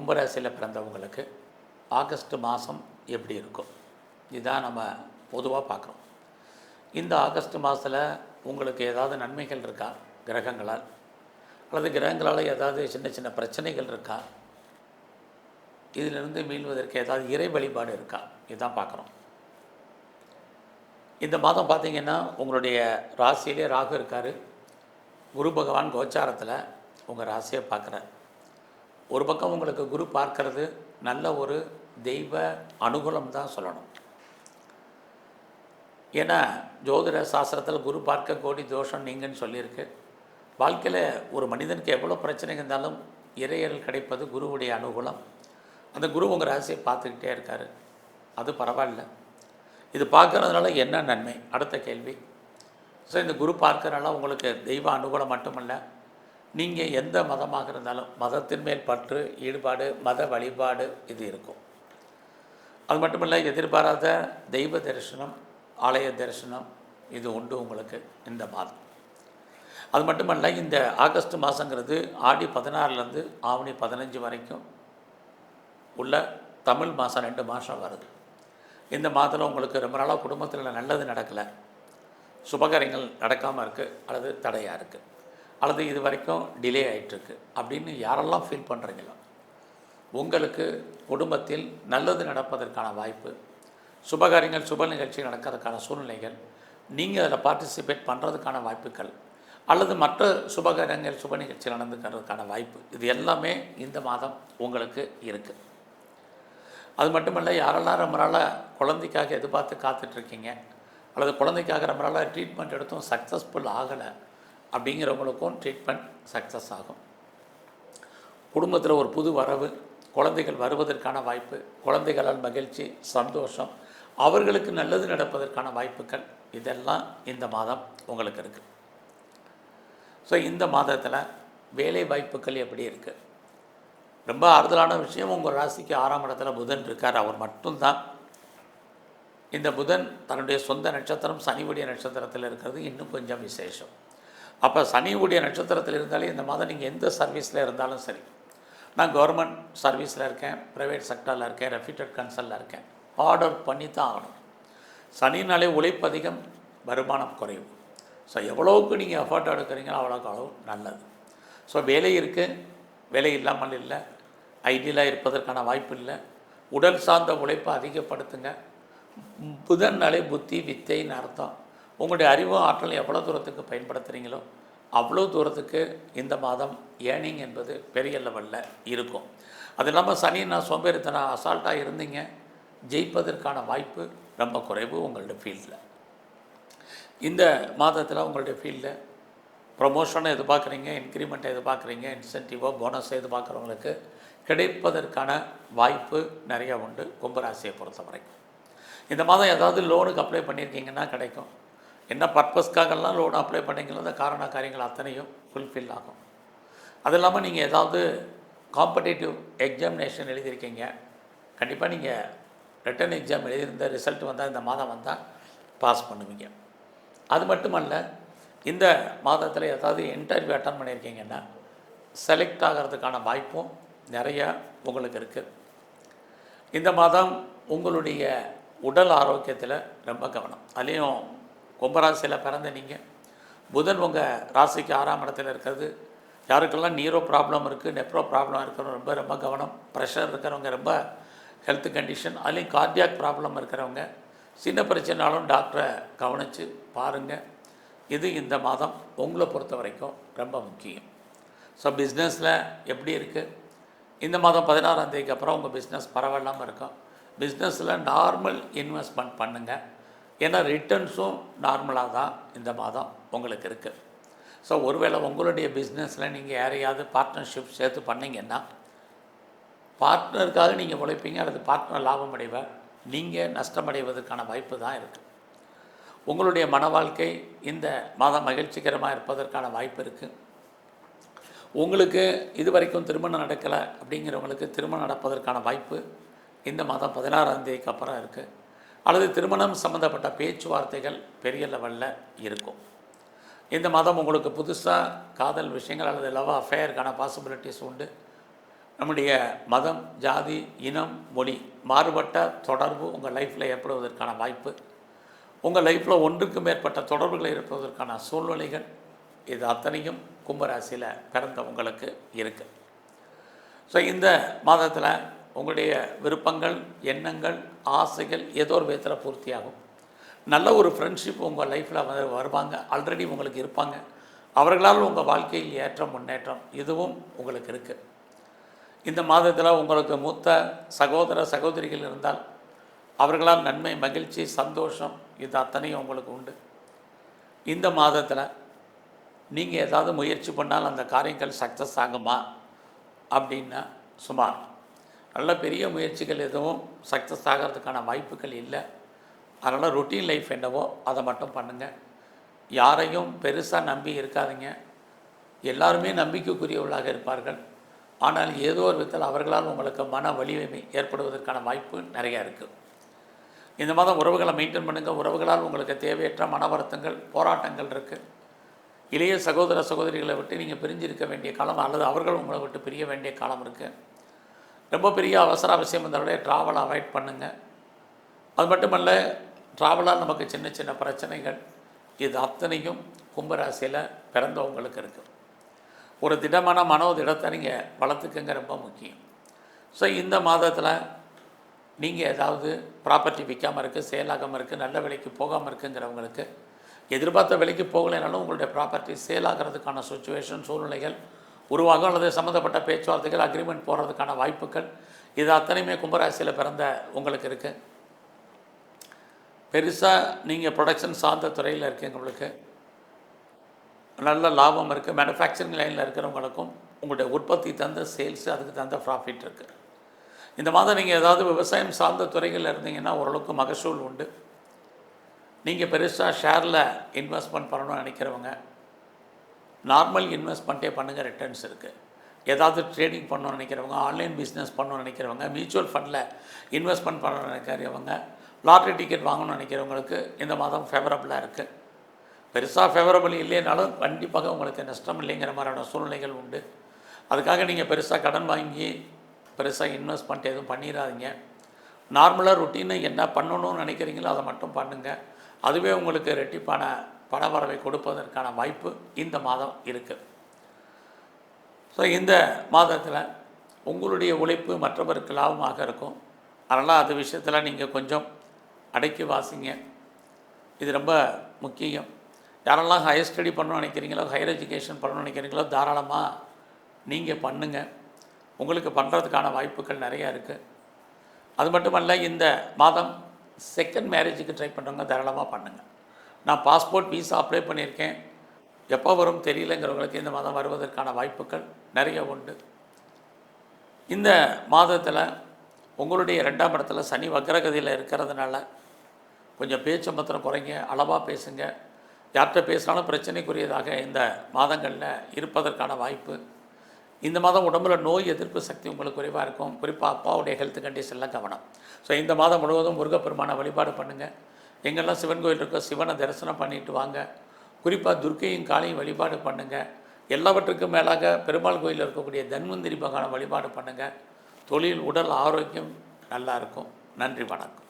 கும்பராசியில் பிறந்தவங்களுக்கு ஆகஸ்ட் மாதம் எப்படி இருக்கும்? இதுதான் நம்ம பொதுவாக பார்க்குறோம் இந்த ஆகஸ்ட் மாதத்தில் உங்களுக்கு ஏதாவது நன்மைகள் இருக்கா? கிரகங்களால். அல்லது கிரகங்களால் ஏதாவது சின்ன சின்ன பிரச்சனைகள் இருக்கா? இதிலிருந்து மீள்வதற்கு ஏதாவது இறை வழிபாடு இருக்கா? இதுதான் பார்க்குறோம் இந்த மாதம் பார்த்திங்கன்னா உங்களுடைய ராசியிலே ராகு இருக்கார். குரு பகவான் கோச்சாரத்தில் உங்கள் ராசியை பார்க்குறார் ஒரு பக்கம் உங்களுக்கு குரு பார்க்கறது நல்ல ஒரு தெய்வ அனுகூலம் தான் சொல்லணும். ஏன்னா ஜோதிட சாஸ்திரத்தில் குரு பார்க்க கோடி தோஷம் நீங்கன்னு சொல்லியிருக்கு. வாழ்க்கையில் ஒரு மனிதனுக்கு எவ்வளோ பிரச்சனை இருந்தாலும் இறையல் கிடைப்பது குருவுடைய அனுகூலம். அந்த குரு உங்கள் ராசியை பார்த்துக்கிட்டே இருக்கார். அது பரவாயில்ல. இது பார்க்கறதுனால என்ன நன்மை? அடுத்த கேள்வி. ஸோ இந்த குரு பார்க்கறனால உங்களுக்கு தெய்வ அனுகூலம் மட்டுமல்ல நீங்கள் எந்த மதமாக இருந்தாலும் மதத்தின் மேல் பற்று ஈடுபாடு மத வழிபாடு இது இருக்கும். அது மட்டும் இல்லை எதிர்பாராத தெய்வ தரிசனம் ஆலய தரிசனம் இது உண்டு உங்களுக்கு இந்த மாதம். அது மட்டுமல்ல இந்த ஆகஸ்ட் மாதங்கிறது ஆடி பதினாறுலேருந்து ஆவணி பதினஞ்சு வரைக்கும் உள்ள தமிழ் மாதம் ரெண்டு மாதம் வருது. இந்த மாதத்தில் உங்களுக்கு ரொம்ப நாளாக குடும்பத்தில் நல்லது நடக்கலை. சுபகாரியங்கள் நடக்காமல் இருக்குது அல்லது தடையாக இருக்குது அல்லது இது வரைக்கும் டிலே ஆகிட்டுருக்கு அப்படின்னு யாரெல்லாம் ஃபீல் பண்ணுறீங்களோ உங்களுக்கு குடும்பத்தில் நல்லது நடப்பதற்கான வாய்ப்பு சுபகாரியங்கள் சுப நிகழ்ச்சி நடக்கிறதுக்கான சூழ்நிலைகள் நீங்கள் அதில் பார்ட்டிசிபேட் பண்ணுறதுக்கான வாய்ப்புகள் அல்லது மற்ற சுபகாரியங்கள் சுப நிகழ்ச்சி நடந்துக்கிறதுக்கான வாய்ப்பு இது எல்லாமே இந்த மாதம் உங்களுக்கு இருக்குது அது மட்டுமல்ல யாரெல்லாம் ரொம்ப நாளாக குழந்தைக்காக எதிர்பார்த்து காத்துட்ருக்கீங்க அல்லது குழந்தைக்காக ரொம்ப நாளாக ட்ரீட்மெண்ட் எடுத்தும் சக்ஸஸ்ஃபுல் ஆகலை அப்படிங்கிறவங்களுக்கும் ட்ரீட்மெண்ட் சக்ஸஸ் ஆகும். குடும்பத்தில் ஒரு புது வரவு குழந்தைகள் வருவதற்கான வாய்ப்பு குழந்தைகளால் மகிழ்ச்சி சந்தோஷம் அவர்களுக்கு நல்லது நடப்பதற்கான வாய்ப்புகள் இதெல்லாம் இந்த மாதம் உங்களுக்கு இருக்குது ஸோ இந்த மாதத்தில் வேலை வாய்ப்புகள் எப்படி இருக்குது ரொம்ப ஆறுதலான விஷயம் உங்கள் ராசிக்கு ஆறாம் இடத்துல புதன் இருக்கார் அவர் மட்டும்தான். இந்த புதன் தன்னுடைய சொந்த நட்சத்திரம் சனிவுடைய நட்சத்திரத்தில் இருக்கிறது இன்னும் கொஞ்சம் விசேஷம். அப்போ சனியுடைய நட்சத்திரத்தில் இருந்தாலே இந்த மாதம் நீங்கள் எந்த சர்வீஸில் இருந்தாலும் சரி. நான் கவர்மெண்ட் சர்வீஸில் இருக்கேன் ப்ரைவேட் செக்டரில் இருக்கேன் ரெஃப்யூட்டட் கன்சல்ட்டில் இருக்கேன். ஆர்டர் பண்ணி தான் ஆகணும். சனினாலே உழைப்பு அதிகம் வருமானம் குறைவு. ஸோ எவ்வளோவுக்கு நீங்கள் எஃபர்ட் எடுக்கிறீங்களோ அவ்வளோக்கு அளவு நல்லது. ஸோ வேலை இருக்குது வேலை இல்லாமல் இல்லை ஐடியலாக இருப்பதற்கான வாய்ப்பு இல்லை. உடல் சார்ந்த உழைப்பை அதிகப்படுத்துங்க. புதன்னாலே புத்தி வித்தைன்னு அர்த்தம். உங்களுடைய அறிவும் ஆற்றல் எவ்வளோ தூரத்துக்கு பயன்படுத்துகிறீங்களோ அவ்வளோ தூரத்துக்கு இந்த மாதம் ஏர்னிங் என்பது பெரிய லெவலில் இருக்கும். அது இல்லாமல் சனி நான் சோம்பேறித்தனம் அசால்ட்டாக இருந்தீங்க ஜெயிப்பதற்கான வாய்ப்பு ரொம்ப குறைவு உங்களுடைய ஃபீல்டில் இந்த மாதத்தில் உங்களுடைய ஃபீல்டில் ப்ரொமோஷனை எதிர்பார்க்குறீங்க இன்க்ரிமெண்ட்டை எதிர்பார்க்குறீங்க இன்சென்டிவோ போனஸை எதிர்பார்க்குறவங்களுக்கு கிடைப்பதற்கான வாய்ப்பு நிறையா உண்டு கும்பராசியை பொறுத்த வரைக்கும் இந்த மாதம் ஏதாவது லோனுக்கு அப்ளை பண்ணியிருக்கீங்கன்னா கிடைக்கும். என்ன பர்பஸ்க்காகலாம் லோன் அப்ளை பண்ணிங்களோ அந்த காரண காரியங்கள் அத்தனையும் ஃபுல்ஃபில் ஆகும். அது இல்லாமல் நீங்கள் ஏதாவது காம்படேட்டிவ் எக்ஸாமினேஷன் எழுதியிருக்கீங்க. கண்டிப்பாக நீங்கள் ரிட்டன் எக்ஸாம் எழுதியிருந்த ரிசல்ட் வந்தால் இந்த மாதம் வந்தால் பாஸ் பண்ணுவீங்க. அது மட்டுமல்ல இந்த மாதத்தில் ஏதாவது இன்டர்வியூ அட்டன் பண்ணியிருக்கீங்கன்னா செலக்ட் ஆகிறதுக்கான வாய்ப்பும் நிறையா உங்களுக்கு இருக்குது இந்த மாதம் உங்களுடைய உடல் ஆரோக்கியத்தில் ரொம்ப கவனம். அதுலேயும் கும்பராசியில் பிறந்த நீங்கள் புதன் உங்கள் ராசிக்கு ஆறாம் இடத்துல இருக்கிறது. யாருக்கெல்லாம் நீரோ ப்ராப்ளம் இருக்குது நெப்ரோ ப்ராப்ளம் இருக்கிறவங்க ரொம்ப ரொம்ப கவனம். ப்ரெஷர் இருக்கிறவங்க ரொம்ப ஹெல்த் கண்டிஷன் அதுலேயும் கார்டியாக் ப்ராப்ளம் இருக்கிறவங்க. சின்ன பிரச்சனைனாலும் டாக்டரை கவனித்து பாருங்கள் இது இந்த மாதம் உங்களை பொறுத்த வரைக்கும் ரொம்ப முக்கியம். ஸோ பிஸ்னஸில் எப்படி இருக்குது இந்த மாதம் பதினாறாம் தேதிக்கு அப்புறம் உங்கள் பிஸ்னஸ் பரவாயில்லாமல் இருக்கும். பிஸ்னஸில் நார்மல் இன்வெஸ்ட்மெண்ட் பண்ணுங்கள் ஏன்னா ரிட்டர்ன்ஸும் நார்மலாக தான். இந்த மாதம் உங்களுக்கு இருக்குது ஸோ ஒருவேளை உங்களுடைய பிஸ்னஸில் நீங்கள் யாரையாவது பார்ட்னர்ஷிப் சேர்த்து பண்ணிங்கன்னா பார்ட்னருக்காக நீங்கள் உழைப்பீங்க அல்லது பார்ட்னர் லாபம் அடைவார் நீங்கள் நஷ்டமடைவதற்கான வாய்ப்பு தான் இருக்குது உங்களுடைய மன வாழ்க்கை இந்த மாதம் மகிழ்ச்சிகரமாக இருப்பதற்கான வாய்ப்பு இருக்குது உங்களுக்கு இது வரைக்கும் திருமணம் நடக்கலை அப்படிங்கிறவங்களுக்கு திருமணம் நடப்பதற்கான வாய்ப்பு இந்த மாதம் பதினாறாம் தேதிக்கு அப்புறம் இருக்குது அல்லது திருமணம் சம்மந்தப்பட்ட பேச்சுவார்த்தைகள் பெரிய லெவலில் இருக்கும். இந்த மாதம் உங்களுக்கு புதுசாக காதல் விஷயங்கள் அல்லது லவ் அஃபேருக்கான பாசிபிலிட்டிஸ் உண்டு. நம்முடைய மதம் ஜாதி இனம் மொழி மாறுபட்ட தொடர்பு உங்கள் லைஃப்பில் ஏற்படுவதற்கான வாய்ப்பு. உங்கள் லைஃப்பில் ஒன்றுக்கு மேற்பட்ட தொடர்புகள் இருப்பதற்கான சூழ்நிலைகள் இது அத்தனையும் கும்பராசியில் பிறந்த உங்களுக்கு இருக்குது ஸோ இந்த மாதத்தில் உங்களுடைய விருப்பங்கள் எண்ணங்கள் ஆசைகள் ஏதோ ஒரு விதத்தில் பூர்த்தியாகும். நல்ல ஒரு ஃப்ரெண்ட்ஷிப் உங்கள் லைஃப்பில் வந்து வருவாங்க. ஆல்ரெடி உங்களுக்கு இருப்பாங்க. அவர்களால் உங்கள் வாழ்க்கையில் ஏற்றம் முன்னேற்றம் இதுவும் உங்களுக்கு இருக்குது இந்த மாதத்தில் உங்களுக்கு மூத்த சகோதர சகோதரிகள் இருந்தால் அவர்களால் நன்மை மகிழ்ச்சி சந்தோஷம் இது அத்தனையும் உங்களுக்கு உண்டு. இந்த மாதத்தில் நீங்கள் ஏதாவது முயற்சி பண்ணால் அந்த காரியங்கள் சக்ஸஸ் ஆகுமா? அப்படின்னா சுமார். நல்ல பெரிய முயற்சிகள் எதுவும் சக்ஸஸ் ஆகிறதுக்கான வாய்ப்புகள் இல்லை. அதனால் ரொட்டீன் லைஃப் என்னவோ அதை மட்டும் பண்ணுங்கள் யாரையும் பெருசாக நம்பி இருக்காதீங்க. எல்லாருமே நம்பிக்கைக்குரியவர்களாக இருப்பார்கள். ஆனால் ஏதோ ஒரு விதத்தில் அவர்களால் உங்களுக்கு மன வலிமை ஏற்படுவதற்கான வாய்ப்பு நிறையா இருக்குது இந்த மாதம் உறவுகளை மெயின்டைன் பண்ணுங்கள் உறவுகளால் உங்களுக்கு தேவையற்ற மன வருத்தங்கள் போராட்டங்கள் இருக்குது இளைய சகோதர சகோதரிகளை விட்டு நீங்கள் பிரிஞ்சிருக்க வேண்டிய காலம் அல்லது அவர்கள் உங்களை விட்டு பிரிய வேண்டிய காலம் இருக்குது ரொம்ப பெரிய அவசர அவசியம் இருந்தாலே ட்ராவல் அவாய்ட் பண்ணுங்கள் அது மட்டுமல்ல ட்ராவலால் நமக்கு சின்ன சின்ன பிரச்சனைகள் இது அத்தனையும் கும்பராசியில் பிறந்தவங்களுக்கு இருக்குது ஒரு திடமான மனோதிடத்தை நீங்கள் வளர்த்துக்கங்க ரொம்ப முக்கியம். ஸோ இந்த மாதத்தில் நீங்கள் ஏதாவது ப்ராப்பர்ட்டி விற்காமல் இருக்குது சேலாகாமல் இருக்குது நல்ல விலைக்கு போகாமல் இருக்குங்கிறவங்களுக்கு எதிர்பார்த்த விலைக்கு போகலைனாலும் உங்களுடைய ப்ராப்பர்ட்டி சேல் ஆகிறதுக்கான சுச்சுவேஷன் சூழ்நிலைகள் உருவாகும் அல்லது சம்மந்தப்பட்ட பேச்சுவார்த்தைகள் அக்ரிமெண்ட் போடுறதுக்கான வாய்ப்புகள் இது அத்தனையுமே கும்பராசியில் பிறந்த உங்களுக்கு இருக்குது பெருசாக நீங்கள் ப்ரொடக்ஷன் சார்ந்த துறையில் இருக்கீங்க உங்களுக்கு நல்ல லாபம் இருக்குது மேனுஃபேக்சரிங் லைனில் இருக்கிறவங்களுக்கும் உங்களுடைய உற்பத்தி தந்த சேல்ஸு அதுக்கு தந்த ப்ராஃபிட் இருக்குது இந்த மாதம் நீங்கள் ஏதாவது விவசாயம் சார்ந்த துறைகளில் இருந்தீங்கன்னா ஓரளவுக்கு மகசூல் உண்டு. நீங்கள் பெருசாக ஷேரில் இன்வெஸ்ட்மெண்ட் பண்ணணும்னு நினைக்கிறவங்க நார்மல் இன்வெஸ்ட்மெண்ட்டே பண்ணுங்கள் ரிட்டர்ன்ஸ் இருக்குது ஏதாவது ட்ரேடிங் பண்ணணும்னு நினைக்கிறவங்க ஆன்லைன் பிஸ்னஸ் பண்ணணும்னு நினைக்கிறவங்க மியூச்சுவல் ஃபண்டில் இன்வெஸ்ட்மெண்ட் பண்ணணும்னு நினைக்கிறவங்க லாட்ரி டிக்கெட் வாங்கணும்னு நினைக்கிறவங்களுக்கு இந்த மாதம் ஃபேவரபுளாக இருக்குது பெருசாக ஃபேவரபிள் இல்லைனாலும் கண்டிப்பாக உங்களுக்கு நஷ்டம் இல்லைங்கிற மாதிரியான சூழ்நிலைகள் உண்டு. அதுக்காக நீங்கள் பெருசாக கடன் வாங்கி பெருசாக இன்வெஸ்ட்மெண்ட் எதுவும் பண்ணிடாதீங்க நார்மலாக ருட்டீனை என்ன பண்ணணும்னு நினைக்கிறீங்களோ அதை மட்டும் பண்ணுங்கள் அதுவே உங்களுக்கு ரெட்டிப்பான பண கொடுப்பதற்கான வாய்ப்பு இந்த மாதம் இருக்குது ஸோ இந்த மாதத்தில் உங்களுடைய உழைப்பு மற்றவருக்கு லாபமாக இருக்கும். அதனால் அது விஷயத்தில் நீங்கள் கொஞ்சம் அடக்கி வாசிங்க. இது ரொம்ப முக்கியம். யாரெல்லாம் ஹையர் ஸ்டடி பண்ணணும்னு நினைக்கிறீங்களோ ஹையர் எஜுகேஷன் பண்ணணும்னு நினைக்கிறீங்களோ தாராளமாக நீங்கள் பண்ணுங்கள் உங்களுக்கு பண்ணுறதுக்கான வாய்ப்புகள் நிறையா இருக்குது அது மட்டுமல்ல இந்த மாதம் செகண்ட் மேரேஜுக்கு ட்ரை பண்ணுறவங்க தாராளமாக பண்ணுங்கள் நான் பாஸ்போர்ட் விசா அப்ளை பண்ணியிருக்கேன். எப்போ வரும் தெரியலங்கிறவங்களுக்கு இந்த மாதம் வருவதற்கான வாய்ப்புகள் நிறைய உண்டு. இந்த மாதத்தில் உங்களுடைய ரெண்டாம் இடத்துல சனி வக்ரகதியில் இருக்கிறதுனால கொஞ்சம் பேச்சு மாத்திரம் குறைங்க அளவாக பேசுங்க. யார்கிட்ட பேசினாலும் பிரச்சனைக்குரியதாக இந்த மாதங்களில் இருப்பதற்கான வாய்ப்பு. இந்த மாதம் உடம்புல நோய் எதிர்ப்பு சக்தி உங்களுக்கு குறைவாக இருக்கும். குறிப்பாக அப்பாவுடைய ஹெல்த் கண்டிஷனில் கவனம். ஸோ இந்த மாதம் முழுவதும் முருகப்பெருமான வழிபாடு பண்ணுங்கள் எங்கெல்லாம் சிவன் கோயில் இருக்கோ சிவனை தரிசனம் பண்ணிட்டு வாங்க. குறிப்பாக துர்க்கையும் காளையும் வழிபாடு பண்ணுங்கள் எல்லாவற்றுக்கும் மேலாக பெருமாள் கோயிலில் இருக்கக்கூடிய தன்வந்திரி பகவானை வழிபாடு பண்ணுங்கள் தொழில் உடல் ஆரோக்கியம் நல்லா இருக்கும். நன்றி வணக்கம்.